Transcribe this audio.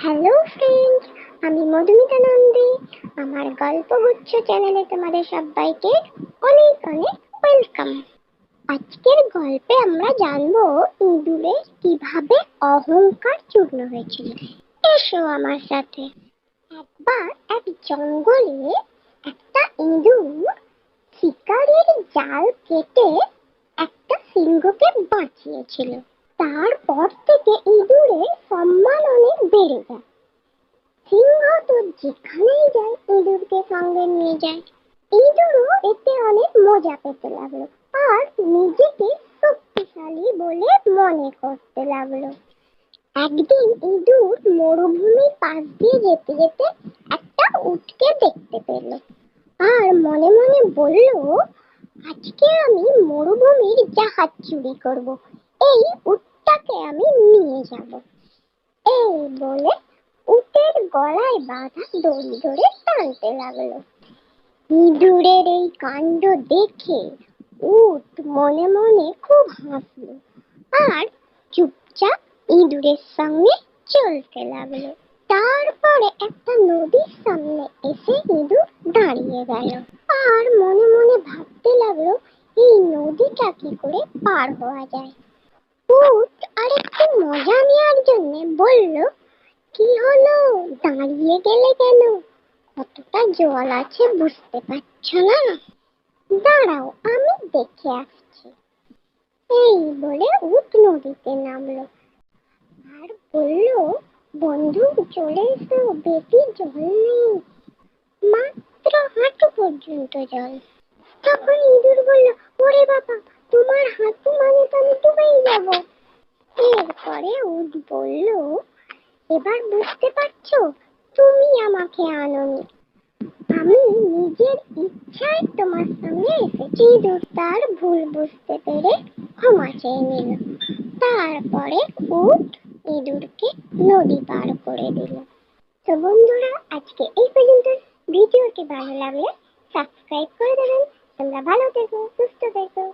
Hello friends আমি মধুমিতা নন্দী আমার গল্প গল্পগুচ্ছ চ্যানেলে তোমাদের সবাইকে অনেক অনেক ওয়েলকাম আজকের গল্পে আমরা জানব ইঁদুরে কীভাবে অহংকার চূর্ণ হয়েছিল। এসো আমার সাথে। একবার এক জঙ্গলে একটা ইঁদুর শিকারের জাল কেটে একটা সিংহকে বাঁচিয়েছিল। তারপর থেকে ইঁদুরের সম্মান অনেক বেড়ে যায়। সিংহ তো যেখানেই যায়, ইঁদুরকে সঙ্গে নিয়ে যায়। ইঁদুরও এতে অনেক মজা পেতে লাগল আর নিজেকে শক্তিশালী বলে মনে করতে লাগল। একদিন ইঁদুর মরুভূমির পাশ দিয়ে যেতে যেতে একটা উটকে দেখতে পেল আর মনে মনে বলল, আজকে আমি মরুভূমির জাহাজ চুরি করব। এই উটটাকে আমি নিয়ে যাব। এই বলে উটের গলায় বাঁধা দড়ি ধরে টানতে লাগল। ইঁদুরের এই কাণ্ড দেখে উট মনে মনে খুব হাসলো আর চুপচাপ ইঁদুরের সঙ্গে চলতে লাগল। তারপরে একটা নদীর সামনে এসে ইঁদুর দাঁড়িয়ে গেল আর মনে মনে ভাবতে লাগল, এই নদীটা কি করে পার হওয়া যায়। উট আর একটু মজা নেওয়ার জন্য বলল, কি হলো? দাঁড়িয়ে গেলে কেন? কতটা জল আছে বুঝতে পারছ না? দাঁড়াও, আমি দেখে আসছি। এই বলে উট নদীতে নামলো। আর বলল, বন্ধু, চলে এসো, বেশি জল নেই, মাত্র হাঁটু পর্যন্ত জল। তখন ইঁদুর বলল ওরে বাবা তোমার হাঁটু মানে তো আমি ডুবেই যাব এরপরে উট বলল, এবার বুঝতে পারছ, তুমি আমাকে আনোনি। আমি নিজের ইচ্ছায় তোমার সামনে এসেছি ইঁদুর তার ভুল বুঝতে পেরে ক্ষমা চেয়ে নিল। তারপরে উট ইঁদুরকে নদী পার করে দিল। তো বন্ধুরা, আজকে এই পর্যন্ত। ভিডিওটি ভালো লাগলে সাবস্ক্রাইব করে দেবেন। তোমরা ভালো থেকো, সুস্থ থেকো।